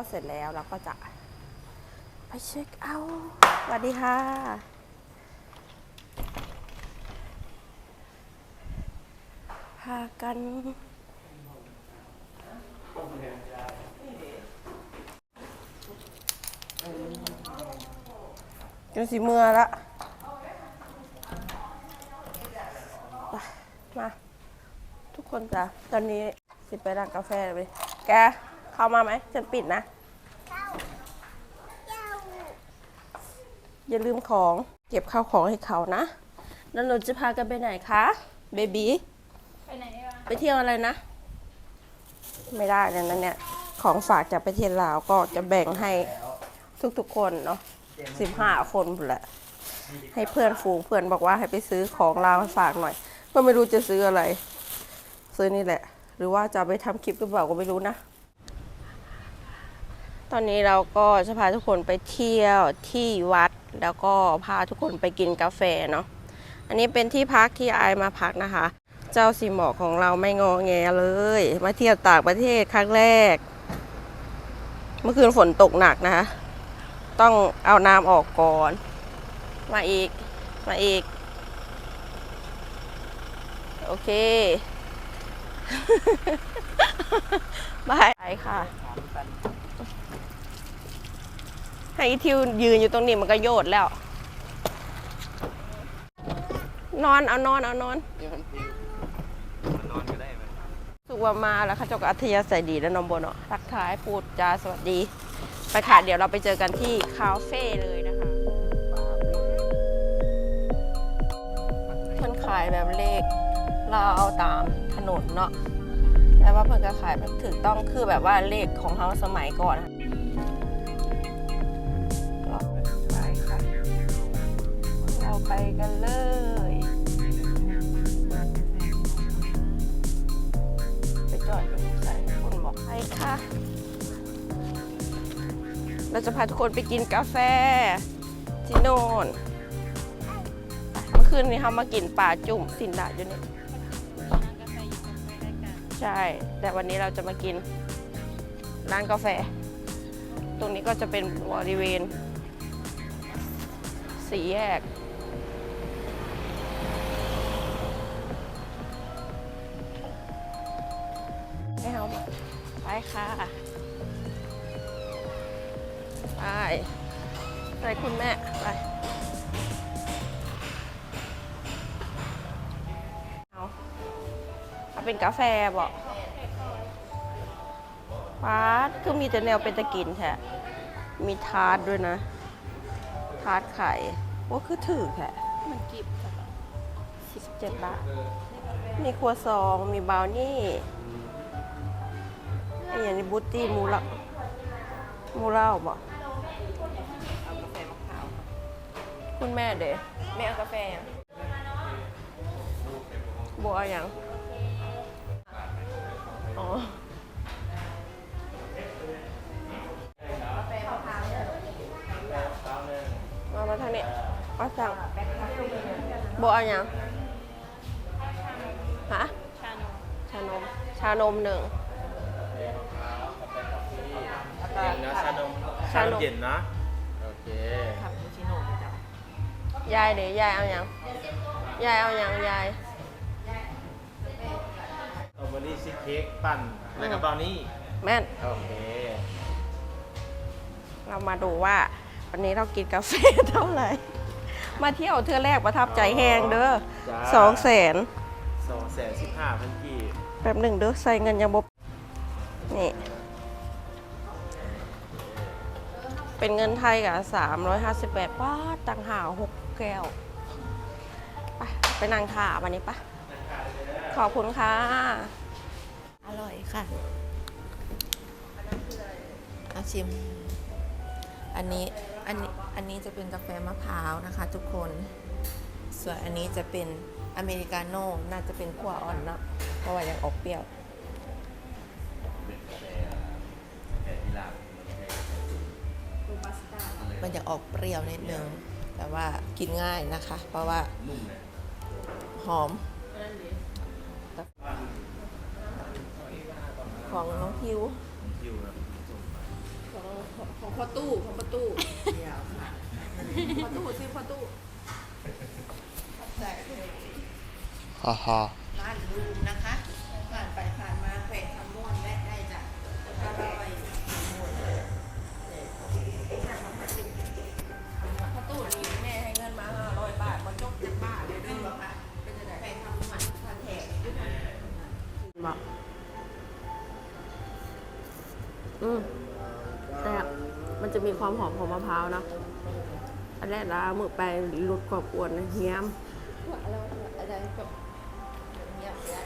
เอาเสร็จแล้วเราก็จะไปเช็คเอาท์สวัสดีค่ะ พากันจนสีเมื่อละมา ทุกคนจ้ะตอนนี้สิไปร้านกาแฟเลยแก เข้ามาไหมฉันปิดนะ อย่าลืมของ เก็บข้าวของให้เขานะ แล้วเราจะพากันไปไหนคะเบบีไปไหนวะไปเที่ยวอะไรนะ ไม่ได้เลยนะเนี่ย ของฝากจากประเทศลาวก็จะแบ่งให้ทุกๆคนเนาะสิบห้าคนหมดแหละ ให้เพื่อนฝูงเพื่อนบอกว่าให้ไปซื้อของลาวมาฝากหน่อย ก็ไม่รู้จะซื้ออะไร ซื้อนี่แหละ หรือว่าจะเอาไปทำคลิปหรือเปล่าก็ไม่รู้นะ ตอนนี้เราก็จะพาทุกคนไปเที่ยวที่วัด แล้วก็พาทุกคนไปกินกาแฟเนาะอันนี้เป็นที่พักที่อายมาพักนะคะ เจ้าสีหมอกของเราไม่งอแงเลย มาเที่ยวต่างประเทศครั้งแรก เมื่อคืนฝนตกหนักนะคะ ต้องเอาน้ำออกก่อน มาอีก มาอีก โอเคบายค่ะ ให้อีทิวยืนอยู่ตรงนี้มันก็โยดแล้ว นอนเอานอนเอานอนสุกว่ามาแล้วค่ะเจ้าก็อัธยาศัยดีแล้วนมบนเนาะทักทายพูดจาสวัสดี ไปค่ะ เดี๋ยวเราไปเจอกันที่คาเฟ่เลยนะคะมันขายแบบเลข เราเอาตามถนนเนาะแต่ว่าเพิ่อนก็ขายแบบถูกต้องคือแบบว่าเลขของเขาสมัยก่อนะ ไปกันเลยไปจอดอยู่ใส่คนบอกให้ค่ะ เราจะพาทุกคนไปกินกาแฟ ที่โน่นเมื่อคืนนี้เขามากินปลาจุ่มสินดาอยู่นี่ใกล้ๆกันใช่ แต่วันนี้เราจะมากินร้านกาแฟ ตรงนี้ก็จะเป็นบริเวณสี่แยก ไปไปคุณแม่ ไปเอาเอาเป็นกาแฟบอกฟาดคือมีแต่แนวเป็นตะกินแท้มีทาร์ตด้วยนะ ทาร์ตไข่ว่าคือถือแท้มันกิบจ้ะ17บาท มีครัวซอง มีบาวนี่ไอ้อย่างนี้บูตตี้มูละมูเล่าบอก คุณแม่เด้ไม่เอากาแฟอะบัวเอาอย่างอ๋อมามาทางนี้มาสั่งบัวเอาอย่างฮะชานมชานม ชานมหนึ่งเย็นนะชานม ชานมเย็นนะ ยายเดี๋ยวยายเอาอย่างยายเอาอย่างยายสตรอเบอรี่ชีสเค้กปั่นแล้วก็บราวนี่แม่นโอเคเรามาดูว่า วันนี้เรากินกาแฟเท่าไหร่ มาเที่ยวเทือแรกประทับใจแหงเด้อจ้าสองแสนสองแสนสิบห้าพันกีบแบบหนึ่งเด้อใส่เงินยังบบนี่ เป็นเงินไทยกับสามร้อยห้าสิบแปดบาทต่างหากหก แก้ว ไปไปนั่งถ่าวันนี้ปะขอบคุณค่ะ อร่อยค่ะเอาชิม อันนี้ อันนี้ อันนี้จะเป็นกาแฟมะพร้าวนะคะทุกคน ส่วนอันนี้จะเป็นอเมริกาโน่ น่าจะเป็นขั้วอ่อนเนาะ เพราะว่ายังออกเปรี้ยวมันจะออกเปรี้ยวนิดนึง แต่ว่ากินง่ายนะคะ เพราะว่าหอม ของน้องพิวอยู่นะของของของพ่อตู้ของพ่อตู้เดี๋ยวค่ะพ่อตู้ซื้อพ่อตู้ขอบใจเลยฮ่าฮ่าร้านลูมนะคะ มันจะมีความหอมของมะพร้าวเนาะอันแรกละมือไปลดความอ้วนนะเฮี้ยมอะไรอะไรแบบเงียบแล้ว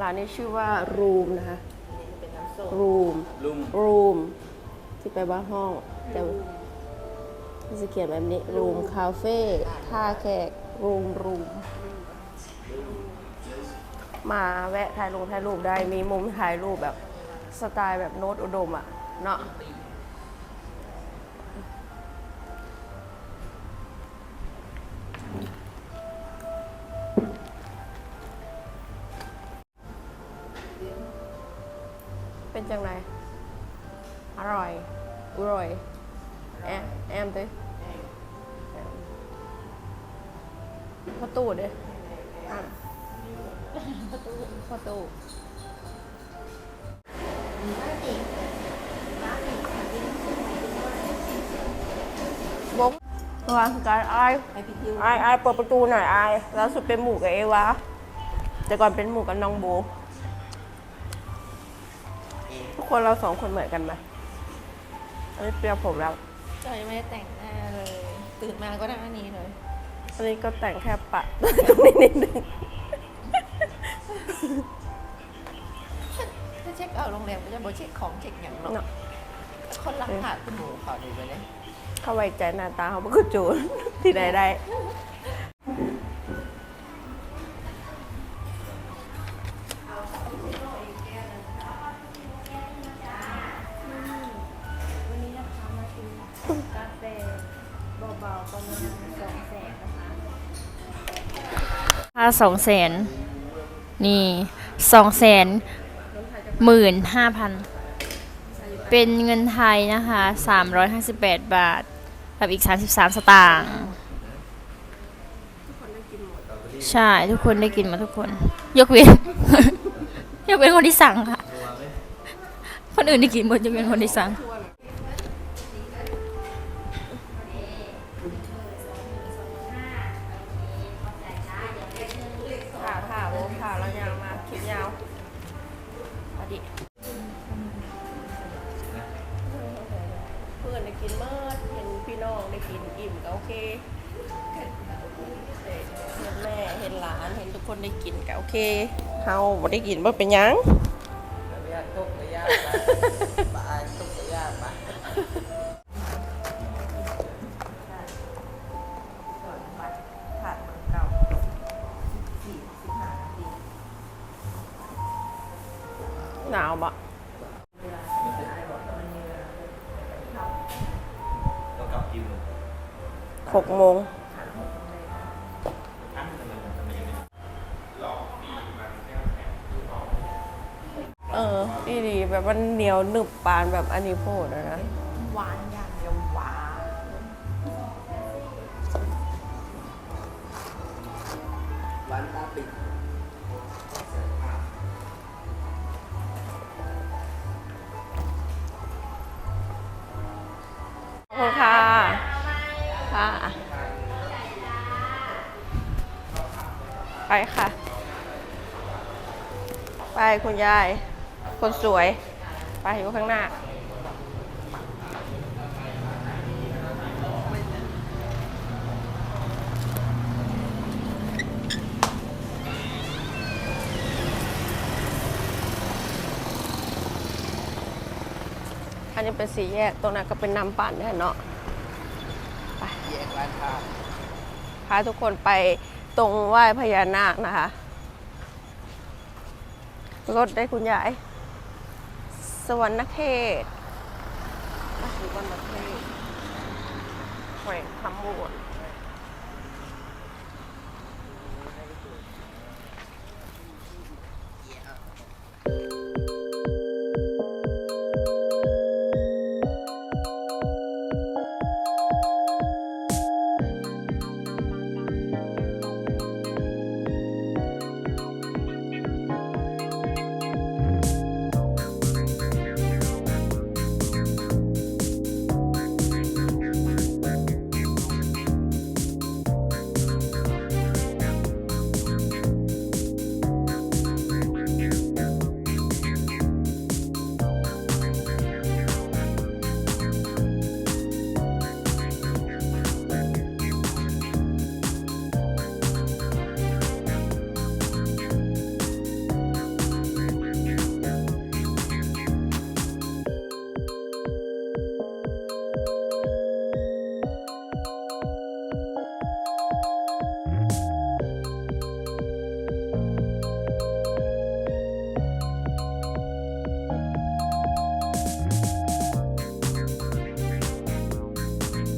ร้านนี้ชื่อว่ารูมนะคะนี่เป็นน้ำส้มรูมลุมรูมที่ไปบ้านห้องแต่ที่จะเขียนแบบนี้รูมคาเฟ่ท่าแขกรูมรูมมาแวะถ่ายรูปถ่ายรูปได้มีมุมถ่ายรูปแบบสไตล์แบบโน้ตอุดมอะ เนาะังไร อร่อยอร่อยแอมแอมเต้พอตูดเด้อะพอตูพอตูบงวางการไอไอไอเปิดประตูหน่อยไอแล้วสุดเป็นหมู่กับเอวะแต่ก่อนเป็นหมู่กับน้องโบ คนเราสองคนเหมือนกันไหมอันนี้เปรียบผมแล้วจอยไม่ได้แต่งหน้าเลย ตื่นมาก็หน้านี้เลย อันนี้ก็แต่งแค่ปะตรงนี้นิดนึงถ้าเช็คเอาท์โรงแรมก็จะบอกเช็คของเช็คอย่างเนาะเนาะคนรักขาดคุณหนูเขาดีไปเลย เข้าไว้ใจหน้าตาเขาไม่ก็จูนที่ไหนได้ กินกาแฟเบาๆประมาณสองแสนนะคะค่าสองแสนนี่สองแสนหมื่นห้าพันเป็นเงินไทยนะคะสามร้อยห้าสิบแปดบาท กับอีกสามสิบสามสตางค์ใช่ ทุกคนได้กินหมาทุกคน ยกเว้น ยกเว้นคนที่สั่งค่ะ คนอื่นได้กินหมดยกเว้นคนที่สั่ง ดีเพื่อนได้กินเมื่อเห็นพี่น้องได้กินอิ่มก็โอเคเห็นแม่เห็นหลานเห็นทุกคนได้กินก็โอเคเฮาบ่ได้กินบ่เป็นหยังยากตุกยากปะปะ หนาวบ่ต้องกลับกินหกโมงอันทำไมทำไมยังไม่เออดีดีแบบมันเหนียวหนึบปานแบบอันนี้โพดอะนะ หวานอย่างเดียวหวานขอบ คุณค่ะ ค่ะ ไปค่ะ ไปคุณยาย คนสวย ไปอยู่ข้างหน้า อันนี้เป็นสี่แยก ตรงนั้นก็เป็นน้ำปั่นแน่เนาะแยกร้านค้าพาทุกคนไปตรงไหว้พญานาคนะคะ รถได้คุณยาย สวรรณเขตสวรรณเขตแขวงคำบวน